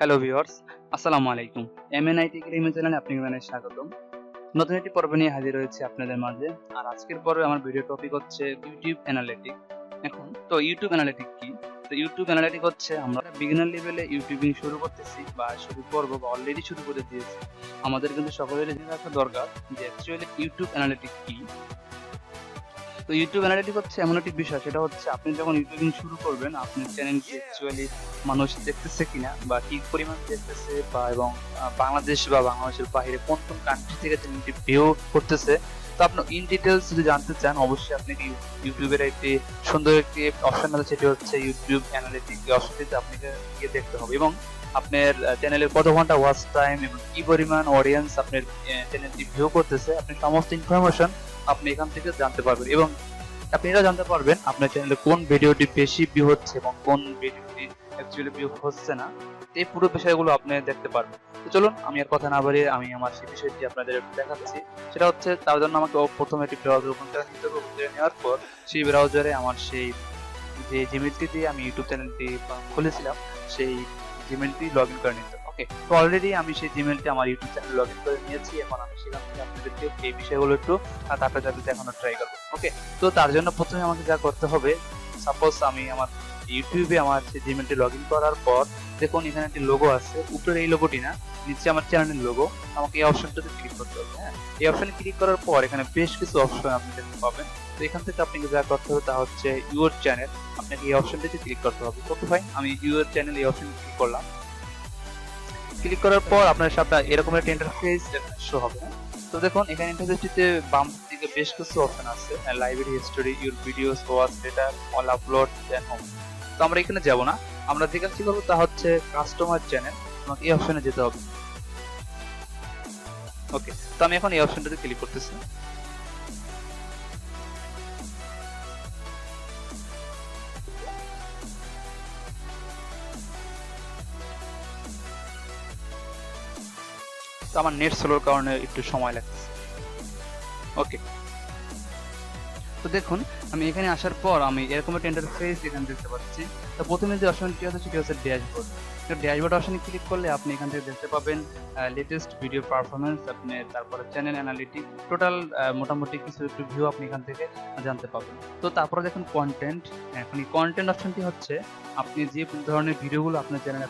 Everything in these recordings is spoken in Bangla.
হ্যালো ভিউয়ার্স আসসালামু আলাইকুম এমএনআইটি গেমিং চ্যানেলে আপনাকে জানাই স্বাগতম। নতুন একটি পর্ব নিয়ে হাজির হয়েছে আপনাদের মাঝে। আর আজকের পর্বে আমার ভিডিও টপিক হচ্ছে ইউটিউব অ্যানালিটিক এখন তো ইউটিউব অ্যানালিটিক কি? তো ইউটিউব অ্যানালিটিক হচ্ছে, আমরা বিগিনার লেভেলে ইউটিউবিং শুরু করতেছি, বা শুরু করব, বা অলরেডি শুরু করে দিয়েছি। আমাদের কিন্তু সকলেরই জেনে রাখা দরকার যে অ্যাকচুয়ালি ইউটিউব অ্যানালিটিক কি? তো ইউটিউব অ্যানালিটিক হচ্ছে এমন একটি বিষয়, সেটা হচ্ছে আপনি যখন ইউটিউব শুরু করবেন আপনার চ্যানেলটি অ্যাকচুয়ালি মানুষ দেখতেছে কিনা বা কি পরিমাণ দেখতেছে বা এবং বাংলাদেশ বা বাংলাদেশের বাইরে কোন কোন কান্ট্রি থেকে চ্যানেলটি ভিউ করতেছে তো আপনি ইন ডিটেলস যদি জানতে চান, অবশ্যই আপনাকে ইউ- ইউটিউবের একটি সুন্দর একটি অপশন আছে, সেটি হচ্ছে ইউটিউব অ্যানালিটিক এই অপশনটিতে আপনাকে গিয়ে দেখতে হবে। এবং আপনার চ্যানেলের কত ঘণ্টা ওয়াচ টাইম এবং কি পরিমাণ অডিয়েন্স আপনার চ্যানেলটি ভিউ করতেছে, আপনি সমস্ত ইনফরমেশন আপনি এখান থেকে জানতে পারবেন। এবং আপনি এটা জানতে পারবেন, আপনার চ্যানেলে কোন ভিডিওটি বেশি ভিউ হচ্ছে এবং কোন ভিডিওটি অ্যাকচুয়ালি ভিউ হচ্ছে না। এই পুরো বিষয়গুলো আপনি দেখতে পারবেন। তো চলুন, আমি আর কথা না বাড়িয়ে আমি আমার সেই বিষয়টি আপনাদের দেখাচ্ছি। সেটা হচ্ছে, তার জন্য আমাকে প্রথমে একটি ব্রাউজার ওপেন করে নিতে হবে। করে নেওয়ার পর সেই ব্রাউজারে আমার সেই যে জিমেলটি দিয়ে আমি ইউটিউব চ্যানেলটি খুলেছিলাম, সেই জিমেলটি লগ ইন করে নিতে ওকে তো অলরেডি আমি সেই জিমেলটি আমার ইউটিউব চ্যানেল লগ ইন করে নিয়েছি। এখন আমি সেখান থেকে আপনাদেরকে এই বিষয়গুলো একটু তারপরে তাদের দেখানোর ট্রাই করব। ওকে তো তার জন্য প্রথমে আমাকে যা করতে হবে সাপোজ আমি আমার ইউটিউবে আমার সেই জিমেলটি লগ ইন করার পর দেখুন এখানে একটি লোগো আছে। উপরের এই লোগোটি না, নিচে আমার চ্যানেলের লোগো আমাকে এই অপশনটাতে ক্লিক করতে হবে হ্যাঁ? এই অপশনে ক্লিক করার পর এখানে বেশ কিছু অপশন আপনি দেখতে পাবেন। তো এখান থেকে আপনাকে যা করতে হবে তা হচ্ছে ইউর চ্যানেল আপনাকে এই অপশনটিতে ক্লিক করতে হবে। ওকে ভাই, আমি ইউর চ্যানেল এই অপশনে ক্লিক করলাম। ক্লিক করার পর আপনার সামনে এরকম একটা ইন্টারফেস শো হবে হ্যাঁ? তো দেখুন, এখানে ইন্টারফেসটিতে বাম দিকে বেশ কিছু অপশন আছে। Library history your videos watch data all upload then home তো আমরা এখানে যাব না। আমরা যে কাজটি করব তা হচ্ছে কাস্টমার চ্যানেল আমাকে এই অপশনে যেতে হবে। ওকে তো আমি এখন এই অপশনটাতে ক্লিক করতেছি। তো আমার নেট স্লোর কারণে একটু সময় লাগছে ওকে দেখুন, আমি এখানে আসার পর আমি এরকম একটা ইন্টারফেস এখানে দেখতে পাচ্ছি। তো প্রথমে যে অপশনটি আছে, সেটি হচ্ছে ড্যাশবোর্ড তো ড্যাশবোর্ড অপশনে ক্লিক করলে আপনি এখান থেকে দেখতে পাবেন লেটেস্ট ভিডিও পারফরমেন্স আপনি তারপরে চ্যানেল অ্যানালিটিক টোটাল মোটামুটি কিছু একটু ভিউ আপনি এখান থেকে জানতে পাবেন। তো তারপরে দেখুন কন্টেন্ট এখন এই কন্টেন্ট অপশনটি হচ্ছে, আপনি যে ধরনের ভিডিওগুলো আপনার চ্যানেলে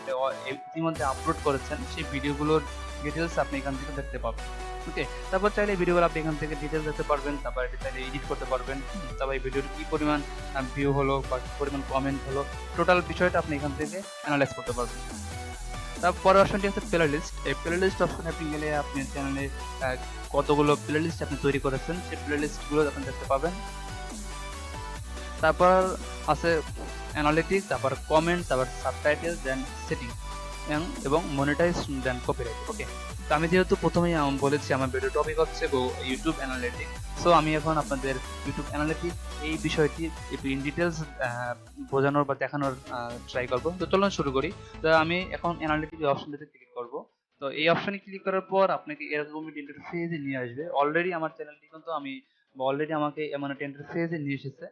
ইতিমধ্যে আপলোড করেছেন, সেই ভিডিওগুলোর ডিটেলস আপনি এখান থেকে দেখতে পাবেন। ওকে তারপর চাইলে ভিডিওগুলো আপনি এখান থেকে ডিটেলস দেখতে পারবেন, তারপর এটি চাইলে এডিট করতে পারবেন। তারপর এই ভিডিওর কি পরিমাণ ভিউ হলো বা কি পরিমাণ কমেন্ট হলো টোটাল বিষয়টা আপনি এখান থেকে অ্যানালাইজ করতে পারবেন। তারপরে অপশনটি হচ্ছে প্লে লিস্ট এই প্লে লিস্ট অপশনে আপনি গেলে আপনি চ্যানেলে কতগুলো প্লে লিস্ট আপনি তৈরি করেছেন, সেই প্লে লিস্টগুলো আপনি দেখতে পাবেন। তারপর আছে অ্যানালিটিক্স তারপর কমেন্ট তারপর সাবটাইটেল দেন সেটিং এবং মনিটাইজ দেন কপিরাইট ওকে তো আমি যেহেতু প্রথমেই বলেছি আমার ভিডিও টপিক হচ্ছে গো ইউটিউব অ্যানালিটিক সো আমি এখন আপনাদের ইউটিউব অ্যানালিটিক এই বিষয়টি ইন ডিটেলস বোঝানোর বা দেখানোর ট্রাই করব। তো চলুন শুরু করি। তো আমি এখন অ্যানালিটিক অপশনটাতে ক্লিক করব। তো এই অপশনে ক্লিক করার পর আপনাকে এরকম ইন্টারফেসে নিয়ে আসবে। অলরেডি আমার চ্যানেলটি কিন্তু আমি অলরেডি আমাকে এমন একটা ইন্টারফেসে নিয়ে এসেছে।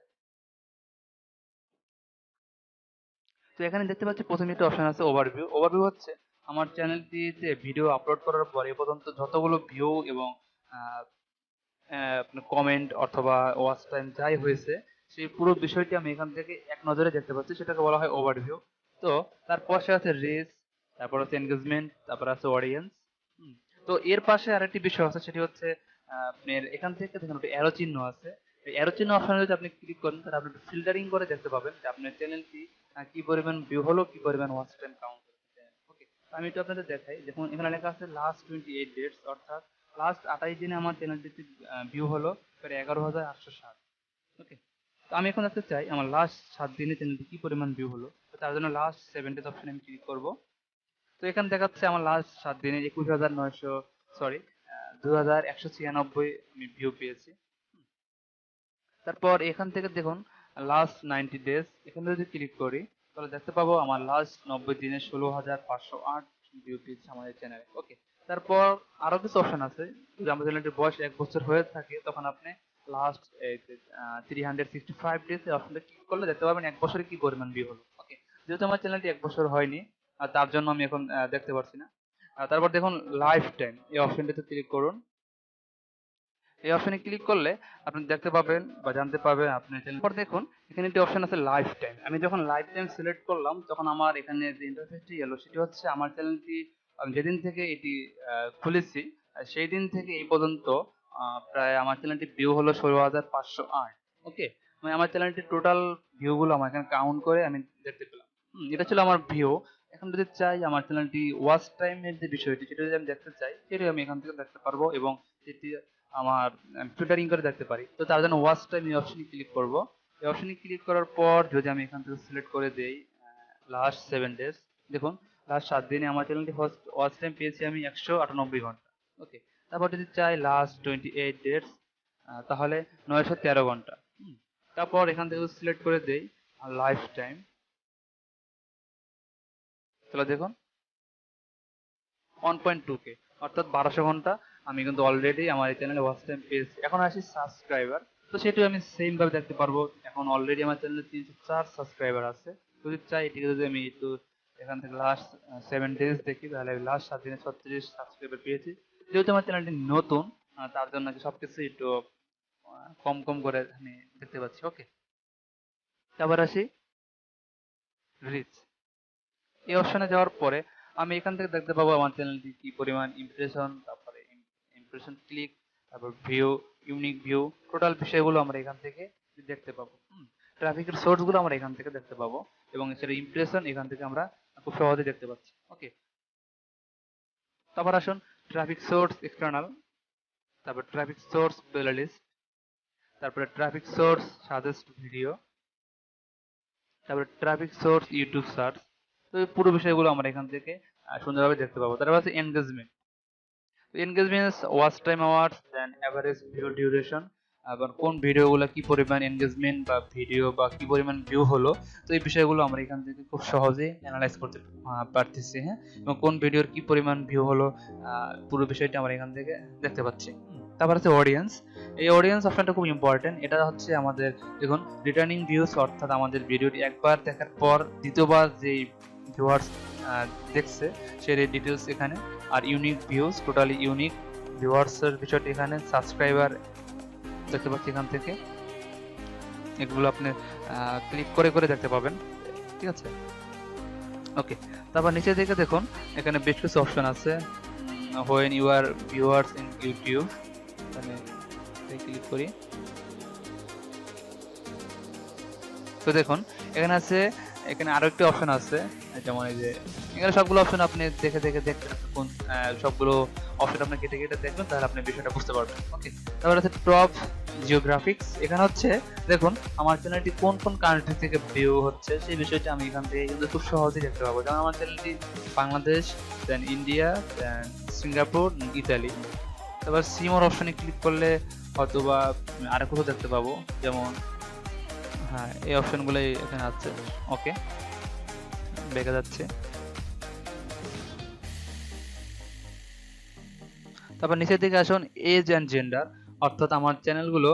তো এখানে দেখতে পাচ্ছি প্রথমে একটা অপশন আছে ওভারভিউ ওভারভিউ হচ্ছে আমার চ্যানেলটিতে ভিডিও আপলোড করার পরে পর্যন্ত যতগুলো ভিউ এবং কমেন্ট অথবা ওয়াচ টাইম যাই হয়েছে, সেই পুরো বিষয়টি আমি এখান থেকে এক নজরে দেখতে পাচ্ছি। সেটাকে বলা হয় ওভারভিউ তো তার পাশে আছে রিচ তারপর আছে এনগেজমেন্ট তারপর আছে অডিয়েন্স তো এর পাশে আরেকটি বিষয় আছে, সেটি হচ্ছে আপনার এখান থেকে দেখুন একটা অ্যারো চিহ্ন আছে। অ্যারো চিহ্ন অপশনে যদি আপনি ক্লিক করেন, তাহলে আপনি ফিল্টারিং করে দেখতে পাবেন যে আপনার চ্যানেলটি কি পরিমাণ ভিউ হলো, কি পরিমাণ ওয়াচ টাইম কাউন্ট ওকে আমি একটু আপনাদের দেখাই। দেখুন, এখানে লেখা আছে লাস্ট টোয়েন্টি এইট ডেটস অর্থাৎ লাস্ট আঠাইশ দিনে আমার চ্যানেলটিতে ভিউ হলো প্রায় এগারো হাজার আটশো ষাট। ওকে তো আমি এখন দেখতে চাই আমার লাস্ট সাত দিনে চ্যানেলটি কি পরিমাণ ভিউ হলো, তো তার জন্য লাস্ট সেভেন্টিথ অপশনে আমি ক্লিক করব। তো এখানে দেখাচ্ছে আমার লাস্ট সাত দিনে একুশ হাজার নয়শো সরি দু হাজার একশো ছিয়ানব্বই আমি ভিউ পেয়েছি। তারপর এখান থেকে দেখুন লাস্ট নাইনটি ডেজ এখানে যদি ক্লিক করি, তাহলে দেখতে পাবো আমার লাস্ট নব্বই দিনে ষোলো হাজার পাঁচশো আট ভিউ পেয়েছে আমাদের চ্যানেলে ওকে তারপর আরও কিছু অপশন আছে। যদি আমাদের চ্যানেলটির বয়স এক বছর হয়ে থাকে, তখন আপনি last three hundred sixty five days অপশনটা ক্লিক করলে দেখতে পাবেন এক বছরে কি পরিমাণ ভিউ হলো। ওকে যেহেতু আমার চ্যানেলটি এক বছর হয়নি, আর তার জন্য আমি এখন দেখতে পারছি না। তারপর দেখুন লাইফ টাইম এই অপশনটিতে ক্লিক করুন। এই অপশনে ক্লিক করলে আপনি দেখতে পাবেন বা জানতে পারবেন আপনি পর দেখুন, এখানে একটি অপশন আছে লাইফ টাইম আমি যখন লাইফ টাইম সিলেক্ট করলাম, তখন আমার এখানে যে ইন্টারফেসটি এলো, সেটি হচ্ছে আমার চ্যানেলটি আমি যেদিন থেকে এটি খুলেছি সেই দিন থেকে এই পর্যন্ত প্রায় আমার চ্যানেলটি ভিউ হলো ষোলো হাজার পাঁচশো আট। ওকে মানে আমার চ্যানেলটির টোটাল ভিউগুলো আমার এখানে কাউন্ট করে আমি দেখতে পেলাম। এটা ছিল আমার ভিউ এখন যদি চাই আমার চ্যানেলটি ওয়াচ টাইমের যে বিষয়টি, সেটা যদি আমি দেখতে চাই সেটি আমি এখান থেকে দেখতে পারব এবং সেটি আমার ফিল্টারিং করে দেখতে পারি। তো তার জন্য ওয়াচ টাইম এই অপশনে ক্লিক করব। এই অপশনে ক্লিক করার পর যদি আমি এখান থেকে সিলেক্ট করে দেই লাস্ট সেভেন ডেজ দেখুন লাস্ট সাত দিনে আমার চ্যানেলটি ওয়াচ টাইম পেয়েছি আমি একশো আটানব্বই ঘণ্টা। ওকে তারপর যদি চাই লাস্ট টোয়েন্টি এইট ডেজ তাহলে নয়শো তেরো ঘণ্টা। তারপর এখান থেকে সিলেক্ট করে দেই লাইফ টাইম তাহলে দেখুন ওয়ান পয়েন্ট টু কে অর্থাৎ বারোশো ঘণ্টা। আমি কিন্তু অলরেডি আমার চ্যানেলে ওয়াচ টাইম পেয়েছি। এখন আসি সাবস্ক্রাইবার তো সেটিও আমি সেম ভাবে দেখতে পারব। এখন অলরেডি আমার চ্যানেলে তিনশো চার সাবস্ক্রাইবার আছে। যদি চাই, এটিকে যদি আমি একটু এখান থেকে লাস্ট সেভেন ডেজ দেখি, তাহলে লাস্ট সাত দিনে ছত্রিশ সাবস্ক্রাইবার পেয়েছি। যেহেতু আমার চ্যানেলটি নতুন তার জন্য কি সবকিছু একটু কম কম করে আমি দেখতে পাচ্ছি। ওকে তারপর আসি। রিচ এই অপশনে যাওয়ার পরে আমি এখান থেকে দেখতে পাবো আমার চ্যানেলটি কি পরিমাণ ইমপ্রেশন ইমপ্রেশন ক্লিক তারপর ভিউ ইউনিক ভিউ টোটাল বিষয়গুলো আমরা এখান থেকে দেখতে পাবো। ট্রাফিকের সোর্সগুলো আমরা এখান থেকে দেখতে পাবো এবং সেটা ইমপ্রেশন এখান থেকে আমরা খুব সহজে দেখতে পাচ্ছি। ওকে তারপর আসুন ট্রাফিক সোর্স এক্সটার্নাল তারপর ট্রাফিক সোর্স প্লেলিস্ট তারপরে ট্রাফিক সোর্স সাজেস্ট ভিডিও তারপরে ট্রাফিক সোর্স ইউটিউব সার্চ তো পুরো বিষয়গুলো আমরা এখান থেকে সুন্দরভাবে দেখতে পাবো। তারপর আছে engagement engagement watch time hours then average video duration আবার কোন ভিডিওগুলো কি পরিমাণ এনগেজমেন্ট বা ভিডিও বা কি পরিমাণ ভিউ হলো, তো এই বিষয়গুলো আমরা এখান থেকে খুব সহজেই অ্যানালাইজ করতে পারতেছি হ্যাঁ? এবং কোন ভিডিওর কি পরিমাণ ভিউ হলো পুরো বিষয়টা আমরা এখান থেকে দেখতে পাচ্ছি। তারপর আছে অডিয়েন্স এই অডিয়েন্স অপশনটা খুব ইম্পর্টেন্ট এটা হচ্ছে আমাদের, দেখুন রিটার্নিং ভিউস অর্থাৎ আমাদের ভিডিওটি একবার দেখার পর দ্বিতীয়বার যেই ভিউয়ার্স দেখছে সেই ডিটেলস এখানে। আর ইউনিক ভিউজ টোটালি ইউনিক ভিউয়ার্সের বিষয়টি এখানে সাবস্ক্রাইবার দেখতে পাচ্ছি এখান থেকে। এগুলো আপনি ক্লিক করে করে দেখতে পাবেন। ঠিক আছে? ওকে তারপর নিচে দিকে দেখুন, এখানে বেশ কিছু অপশন আছে। When you are viewers in YouTube এখানে ক্লিক করি। তো দেখুন, এখানে আছে এখানে আরও একটি অপশন আছে, যেমন এই যে, এখানে সবগুলো অপশন আপনি দেখে দেখে দেখতে কোন সবগুলো অপশন আপনি কেটে কেটে দেখবেন, তাহলে আপনি বিষয়টা বুঝতে পারবেন। ওকে তারপর আছে টপ জিওগ্রাফিক্স এখানে হচ্ছে, দেখুন, আমার চ্যানেলটি কোন কোন কান্ট্রি থেকে ভিউ হচ্ছে, সেই বিষয়টা আমি এখান থেকে কিন্তু খুব সহজেই দেখতে পাবো। যেমন আমার চ্যানেলটি Bangladesh then India then Singapore Italy তারপর সিমোর অপশনে ক্লিক করলে অথবা আরেক কোথাও দেখতে পাবো। যেমন হ্যাঁ এই অপশনগুলো এখানে আছে। ওকে দেখা যাচ্ছে। তারপর নিচের দিকে আসুন এজ অ্যান্ড জেন্ডার অর্থাৎ আমার চ্যানেলগুলো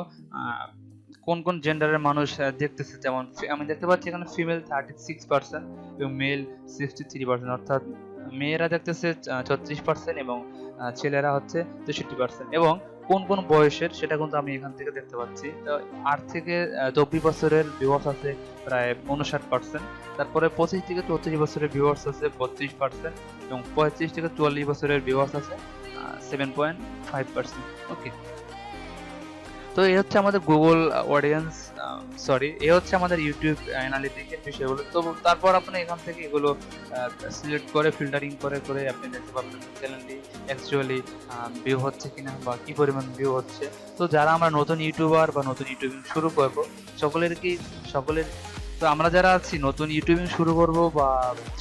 কোন কোন জেন্ডারের মানুষ দেখতেছে যেমন আমি দেখতে পাচ্ছি এখানে ফিমেল থার্টি সিক্স পার্সেন্ট এবং মেল সিক্সটি থ্রি পার্সেন্ট অর্থাৎ মেয়েরা দেখতেছে ছত্রিশ পার্সেন্ট এবং ছেলেরা হচ্ছে তেষট্টি পার্সেন্ট এবং কোন কোন বয়সের সেটা কিন্তু আমি এখান থেকে দেখতে পাচ্ছি। আট থেকে চব্বিশ বছরের ভিউয়ার্স আছে প্রায় উনষাট পার্সেন্ট তারপরে পঁচিশ থেকে চৌত্রিশ বছরের ভিউয়ার্স আছে বত্রিশ পার্সেন্ট এবং পঁয়ত্রিশ থেকে চুয়াল্লিশ বছরের ভিউয়ার্স আছে seven point five percent okay তো এই হচ্ছে আমাদের গুগল অডিয়েন্স সরি এই হচ্ছে আমাদের ইউটিউব অ্যানালিটিকের বিষয়গুলো। তো তারপর আপনি এখান থেকে এগুলো সিলেক্ট করে ফিল্টারিং করে করে আপনি দেখতে পাবেন চ্যানেলটি অ্যাকচুয়ালি ভিউ হচ্ছে কিনা বা কি পরিমাণ ভিউ হচ্ছে। তো যারা আমরা নতুন ইউটিউবার বা নতুন ইউটিউবিং শুরু করব সকলের কি সকলের, তো আমরা যারা আছি, নতুন ইউটিউবিং শুরু করব বা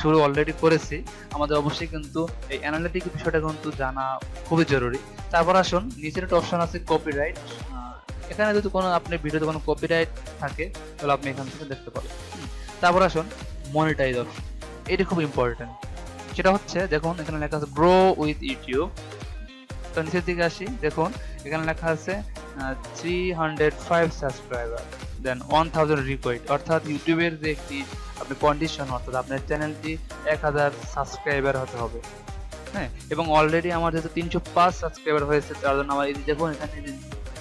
শুরু অলরেডি করেছি, আমাদের অবশ্যই কিন্তু এই অ্যানালিটিক বিষয়টা কিন্তু জানা খুবই জরুরি। তারপর আসুন, নিচের একটা অপশন আছে কপিরাইট এখানে যদি কোনো আপনার ভিডিওতে কোনো কপিরাইট থাকে, তাহলে আপনি এখান থেকে দেখতে পাবেন। তারপর আসুন মনিটাইজ অপশন এটি খুব ইম্পর্টেন্ট সেটা হচ্ছে, দেখুন, এখানে লেখা আছে গ্রো উইথ ইউটিউব তো নিচের দিকে আসি, দেখুন, এখানে লেখা আছে three hundred five subscriber then one thousand request অর্থাৎ ইউটিউবের যে একটি, আপনি কন্ডিশন অর্থাৎ আপনার চ্যানেলটি এক হাজার সাবস্ক্রাইবার হতে হবে। হ্যাঁ? এবং অলরেডি আমার যেহেতু তিনশো পাঁচ সাবস্ক্রাইবার হয়েছে, তার জন্য আমার দেখুন, এখানে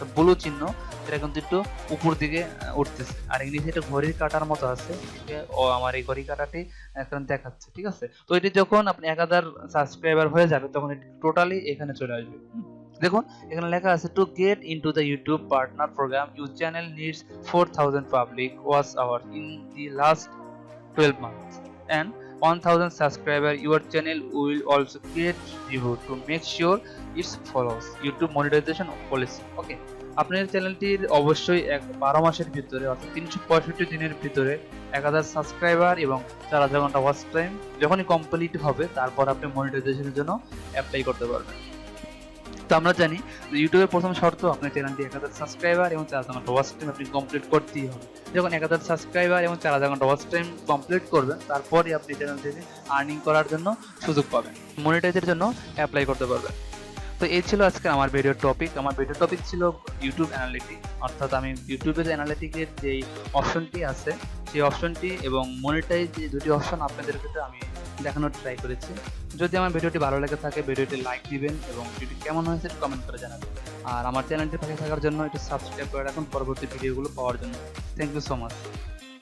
একটা ব্লু চিহ্ন, এটা কিন্তু একটু উপর দিকে উঠতেছে। আর ইংলিশে এটা ঘড়ির কাটার মতো আছে ও আমার এই ঘড়ি কাটাটি এখন দেখাচ্ছে, ঠিক আছে? তো এটি যখন আপনি এক হাজার সাবস্ক্রাইবার হয়ে যাবে তখন এটি টোটালি এখানে চলে আসবে। দেখুন, এখানে লেখা আছে to get into the YouTube partner program your channel needs four thousand public watch hour in the last twelve months and one thousand subscriber your channel will also get review to make sure it's follows YouTube monetization policy okay আপনার চ্যানেলটির অবশ্যই এক বারো মাসের ভিতরে, অর্থাৎ তিনশো পঁয়ষট্টি দিনের ভিতরে এক হাজার সাবস্ক্রাইবার এবং চার হাজার ঘণ্টা ওয়াচ টাইম যখনই কমপ্লিট হবে, তারপর আপনি মনিটাইজেশনের জন্য অ্যাপ্লাই করতে পারবেন। তো আমরা জানি যে ইউটিউবের প্রথম শর্ত, আপনার চ্যানেলটি এক হাজার সাবস্ক্রাইবার এবং চার হাজার ঘণ্টা ওয়াচ টাইম আপনি কমপ্লিট করতেই হবে। যখন এক হাজার সাবস্ক্রাইবার এবং চার হাজার ঘণ্টা ওয়াচ টাইম কমপ্লিট করবেন, তারপরই আপনি চ্যানেল থেকে আর্নিং করার জন্য সুযোগ পাবেন। মনিটাইজের জন্য অ্যাপ্লাই করতে পারবেন। তো এই ছিল আজকে আমার ভিডিওর টপিক আমার ভিডিও টপিক ছিল ইউটিউব অ্যানালিটিক অর্থাৎ আমি ইউটিউবের অ্যানালিটিকের যেই অপশনটি আছে, সেই অপশনটি এবং মনিটাইজ যে দুটি অপশন আপনাদের ক্ষেত্রে আমি দেখানোর ট্রাই করেছি। যদি আমার ভিডিওটি ভালো লেগে থাকে ভিডিওটি লাইক দিবেন এবং ভিডিওটি কেমন হয়েছে কমেন্ট করে জানাবেন। আর আমার চ্যানেলটি পাশে থাকার জন্য একটু সাবস্ক্রাইব করে রাখুন, পরবর্তী ভিডিওগুলো পাওয়ার জন্য। Thank you so much